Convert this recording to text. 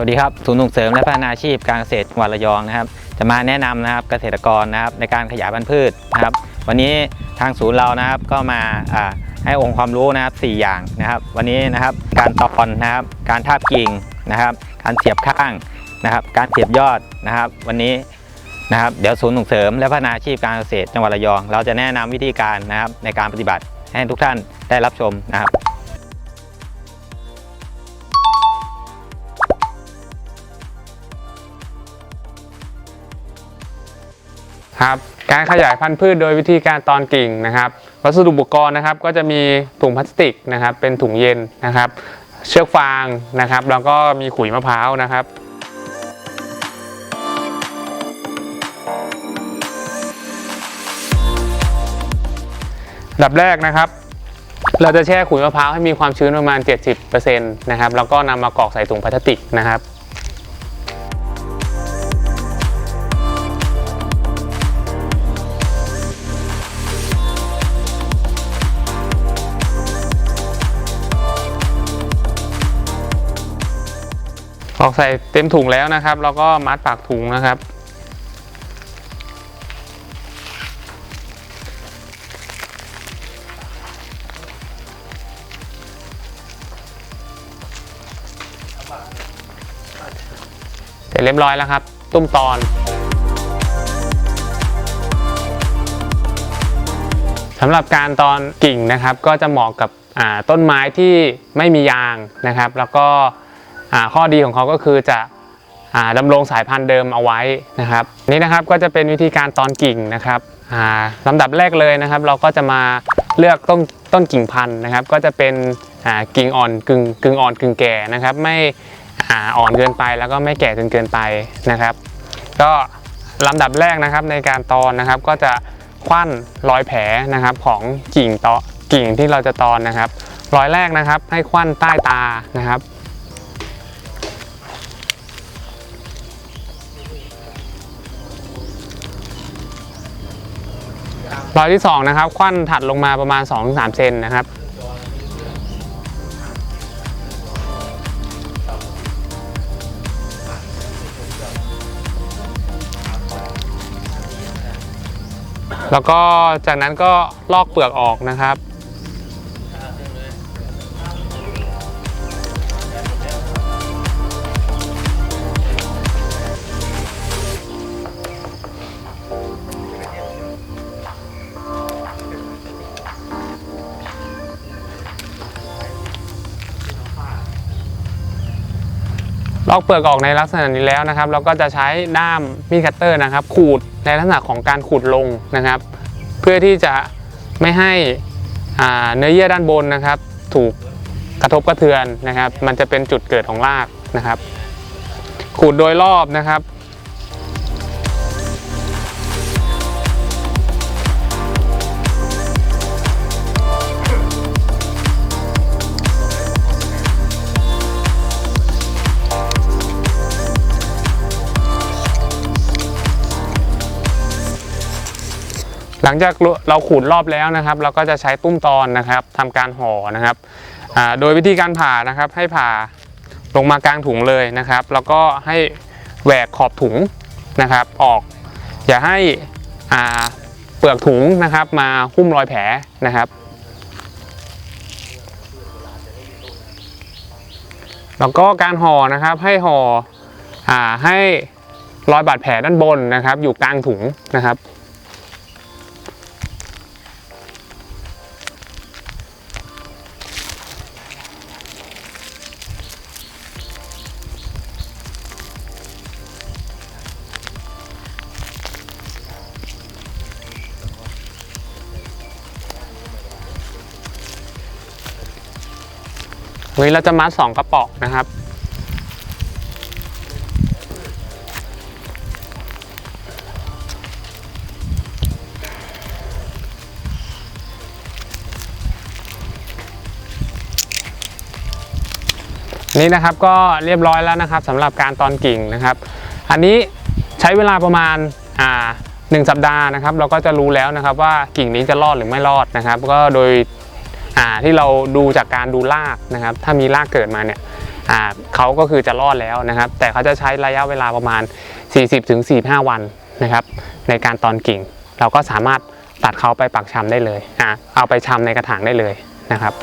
วัสดีครับศูนย์ส่งเสริมและพัฒนาอาชีพการเกษตรจังหวัดระยองนะครับ จะมาแนะนำนะครับเกษตรกรนะครับในการขยายพันธุ์พืชนะครับ วันนี้ทางศูนย์เรานะครับก็มาให้องค์ความรู้นะครับ 4 อย่างนะครับ วันนี้นะครับการตอนนะครับ การทาบกิ่งนะครับ การเสียบข้างนะครับ การเสียบยอดนะครับ วันนี้นะครับเดี๋ยวศูนย์ส่งเสริมและพัฒนาอาชีพการเกษตรจังหวัดระยอง เราจะแนะนำวิธีการนะครับในการปฏิบัติให้ทุกท่านได้รับชมนะครับ ครับการขยายพันธุ์พืชโดยวิธีการตอนกิ่งนะครับ วัสดุอุปกรณ์นะครับก็จะมีถุงพลาสติกนะครับ เป็นถุงเย็นนะครับ เชือกฟางนะครับ แล้วก็มีขุยมะพร้าวนะครับดับแรกนะครับ เราจะแช่ขุยมะพร้าวให้มีความชื้นประมาณ 70%นะครับแล้วก็นำมากรอกใส่ถุงพลาสติกนะครับ อกใส่เต็มถุงแล้วนะครับแล้วก็มัดปากถุงนะครับ เสร็จเรียบร้อยแล้วครับ ตุ้มตอนสำหรับการตอนกิ่งนะครับ ก็จะเหมาะกับต้นไม้ที่ไม่มียางนะครับ แล้วก็ ข้อดีของเขาก็คือจะดำรงสายพันธุ์เดิมเอาไว้นะครับ นี่นะครับก็จะเป็นวิธีการตอนกิ่งนะครับลำดับแรกเลยนะครับ เราก็จะมาเลือกต้นต้นกิ่งพันธุ์นะครับ ก็จะเป็นกิ่งอ่อนกึ่งกึ่งอ่อนกึ่งแก่นะครับ ไม่อ่อ่อนเกินไปแล้วก็ไม่แก่จนเกินไปนะครับ ก็ลำดับแรกนะครับในการตอนนะครับก็จะคว้านรอยแผลนะครับของกิ่งตอกิ่งที่เราจะตอนนะครับรอยแรกนะครับให้คว้านใต้ตานะครับ รอยที่สองนะครับควันถัดลงมาประมาณ 2-3 เซนนะครับแล้วก็จากนั้นก็ลอกเปลือกออกนะครับ ลอกเปลือกออกในลักษณะนี้แล้วนะครับ เราก็จะใช้ด้ามมีดคัตเตอร์นะครับ ขูดในลักษณะของการขูดลงนะครับ เพื่อที่จะไม่ให้เนื้อเยื่อด้านบนนะครับ ถูกกระทบกระเทือนนะครับ มันจะเป็นจุดเกิดของรากนะครับ ขูดโดยรอบนะครับ หลังจากเราขูดรอบแล้วนะครับ เราก็จะใช้ตุ้มตอนนะครับทำการห่อนะครับโดยวิธีการผ่านะครับ ให้ผ่าลงมากลางถุงเลยนะครับ แล้วก็ให้แหวกขอบถุงนะครับ ออก อย่าให้เปลือกถุงนะครับมาหุ้มรอยแผลนะครับ แล้วก็การห่อนะครับให้ห่ออให้รอยบาดแผลด้านบนนะครับ อยู่กลางถุงนะครับ วันนี้เราจะมัดสองกระป๋องนะครับ นี่นะครับก็เรียบร้อยแล้วนะครับสำหรับการตอนกิ่งนะครับ อันนี้ใช้เวลาประมาณอ่าหนึ่งสัปดาห์นะครับ เราก็จะรู้แล้วนะครับว่ากิ่งนี้จะรอดหรือไม่รอดนะครับ ก็โดย ที่เราดูจากการดูลากนะครับ ถ้ามีลากเกิดมาเนี่ยอ่าเขาก็คือจะรอดแล้วนะครับ แต่เขาจะใช้ระยะเวลาประมาณ 40-45 วันนะครับ ในการตอนกิ่ง เราก็สามารถตัดเขาไปปักชำได้เลยอ่าเอาไปชำในกระถางได้เลยนะครับ